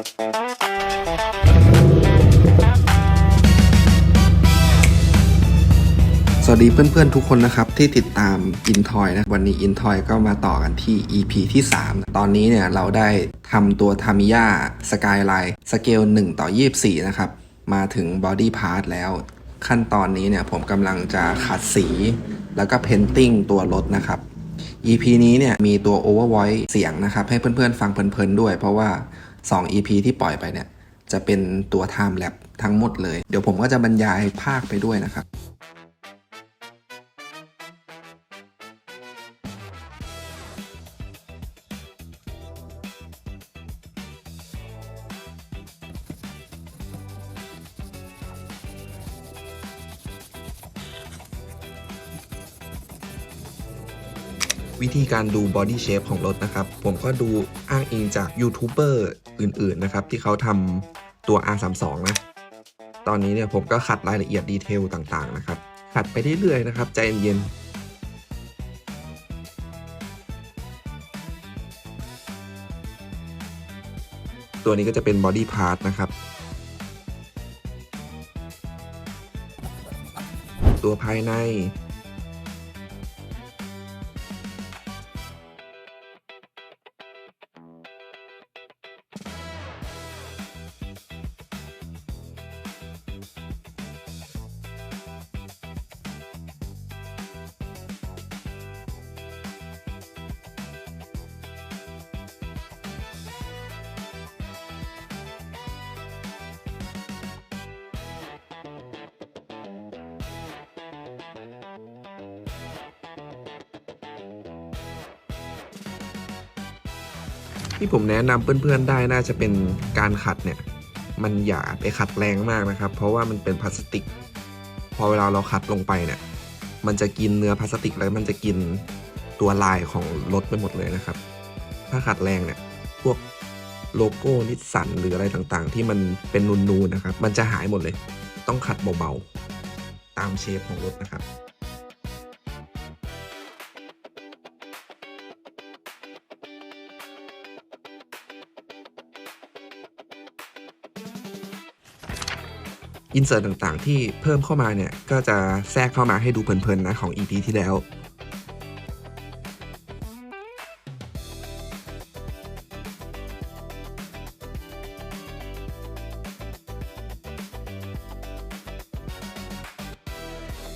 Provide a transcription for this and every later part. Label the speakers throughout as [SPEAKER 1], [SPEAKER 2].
[SPEAKER 1] สวัสดีเพื่อนๆทุกคนนะครับ ที่ติดตามอินทอยนะวันนี้อินทอยก็มาต่อกันที่ EP ที่ 3 ตอนนี้เนี่ยเราได้ทำตัวทามิยาสกายไลน์สเกล1 ต่อ 24 นะครับ มาถึงบอดี้พาร์ทแล้วขั้นตอนนี้เนี่ยผมกำลังจะขัดสี แล้วก็เพนติ้งตัวรถนะครับ EP นี้เนี่ยมีตัว Overvoice เสียงนะครับ ให้เพื่อนๆ ฟังเพลินๆด้วย เพราะว่า 2 EP ที่ปล่อยไปเนี่ย จะเป็นตัว Time Lap ทั้งหมดเลย เดี๋ยวผมก็จะบรรยายภาคไปด้วยนะครับวิธีการดู body shape ของรถนะครับ ผมก็ดูอ้างอิงจากยูทูบเบอร์ อื่นๆนะครับ ที่เขาทำตัว R32 นะ ตอนนี้เนี่ยผมก็ขัดรายละเอียดดีเทลต่างๆนะครับ ขัดไปเรื่อยๆนะครับ ใจเย็นๆตัวนี้ก็จะเป็น body part นะครับ ตัวภายใน ที่ผมแนะนำเพื่อนๆได้น่าจะเป็นการขัดเนี่ย มันอย่าไปขัดแรงมากนะครับ เพราะว่ามันเป็นพลาสติก พอเวลาเราขัดลงไปเนี่ย มันจะกินเนื้อพลาสติกแล้วมันจะกินตัวลายของรถไปหมดเลยนะครับ ถ้าขัดแรงเนี่ยพวกโลโก้นิสสันหรืออะไรต่างๆ ที่มันเป็นนูนๆนะครับ มันจะหายหมดเลย ต้องขัดเบาๆ ตามเชฟของรถนะครับ อินเสิร์ตต่างๆ ที่เพิ่มเข้ามาเนี่ย ก็จะแทรกเข้ามาให้ดูเพลินๆนะของ EP ที่แล้ว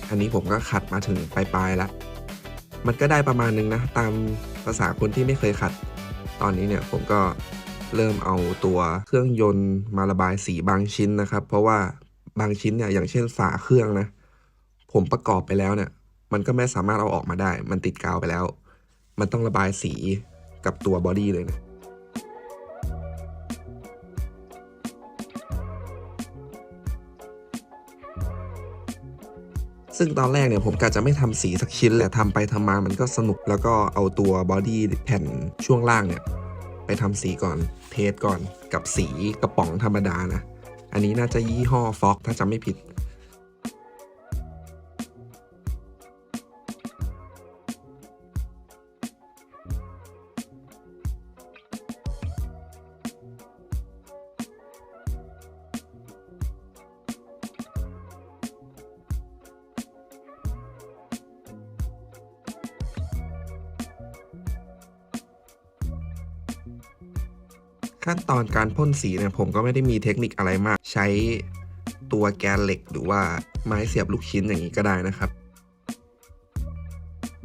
[SPEAKER 1] อันนี้ผมก็ขัดมาถึงปลายๆแล้ว มันก็ได้ประมาณนึงนะ ตามภาษาคนที่ไม่เคยขัด ตอนนี้เนี่ยผมก็เริ่มเอาตัวเครื่องยนต์มาระบายสีบางชิ้นนะครับ เพราะว่า บางชิ้นเนี่ยอย่างเช่นฝาเครื่องนะ ผมประกอบไปแล้วเนี่ย มันก็ไม่สามารถเอาออกมาได้ มันติดกาวไปแล้ว มันต้องระบายสีกับตัวบอดี้เลยนะซึ่งตอนแรกเนี่ยผมกะจะไม่ทำสีสักชิ้นแหละทำไปทำมามันก็สนุกแล้วก็เอาตัวบอดี้แผ่นช่วงล่างเนี่ย ไปทำสีก่อนเทสก่อนกับสีกระป๋องธรรมดานะ อันนี้น่าจะยี่ห้อฟ็อกถ้าจำไม่ผิด ขั้นตอนการพ่นสีเนี่ยผมก็ไม่ได้มีเทคนิคอะไรมาก ใช้ตัวแกนเหล็กหรือว่าไม้เสียบลูกชิ้นอย่างนี้ก็ได้นะครับ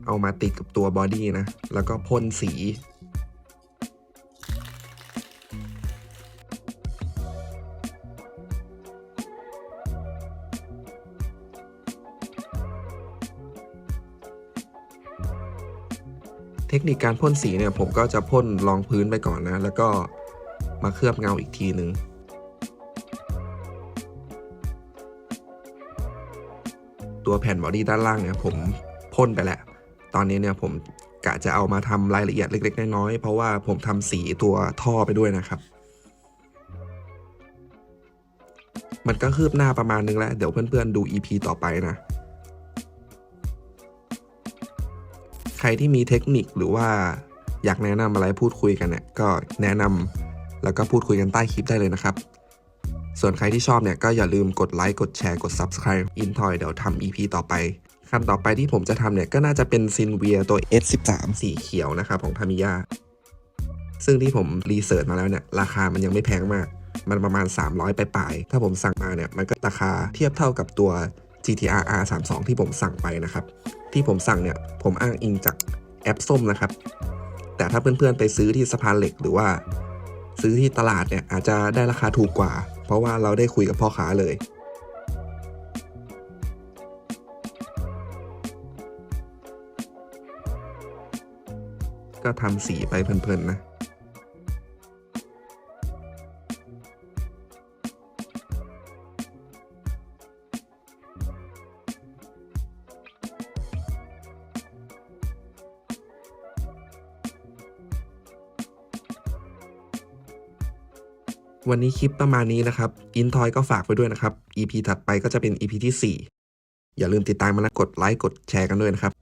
[SPEAKER 1] เอามาติดกับตัวบอดี้นะ แล้วก็พ่นสีเทคนิคการพ่นสีเนี่ยผมก็จะพ่นรองพื้นไปก่อนนะ แล้วก็ มาเคลือบเงาอีกทีหนึ่งตัวแผ่นบอดี้ด้านล่างเนี่ยผมพ่นไปแล้ว ตอนนี้เนี่ยผมกะจะเอามาทำรายละเอียดเล็ก ๆ น้อยๆเพราะว่าผมทำสีตัวท่อไปด้วยนะครับ มันก็คืบหน้าประมาณนึงแล้ว เดี๋ยวเพื่อนๆดู EP ต่อไปนะ ใครที่มีเทคนิคหรือว่าอยากแนะนำอะไรพูดคุยกันเนี่ยก็แนะนำ แล้วก็พูดคุยกันใต้คลิปได้เลยนะครับ ส่วนใครที่ชอบเนี่ยก็อย่าลืมกดไลค์กดแชร์กด Subscribe อินทอยเดี๋ยวทำ EP ต่อไปคันต่อไปที่ผมจะทำเนี่ยก็น่าจะเป็นซินเวียตัว S13 สีเขียวนะครับของทามิยาซึ่งที่ผมรีเสิร์ชมาแล้วเนี่ยราคามันยังไม่แพงมาก มันประมาณ 300ไปปลายถ้าผมสั่งมาเนี่ยมันก็ราคาเทียบเท่ากับตัว GTR R32 ที่ผมสั่งไปนะครับ ที่ผมสั่งเนี่ยผมอ้างอิงจากแอปส้มนะครับ แต่ถ้าเพื่อนๆไปซื้อที่สะพานเหล็กหรือว่า ซื้อที่ตลาดเนี่ยอาจจะได้ราคาถูกกว่า เพราะว่าเราได้คุยกับพ่อค้าเลยก็ทำสีไปเพลินๆนะ วันนี้คลิปประมาณนี้นะครับ อินทอยก็ฝากไปด้วยนะครับ EP ถัดไปก็จะเป็น EP ที่ 4 อย่าลืมติดตามมาและกดไลค์กดแชร์กันด้วยนะครับ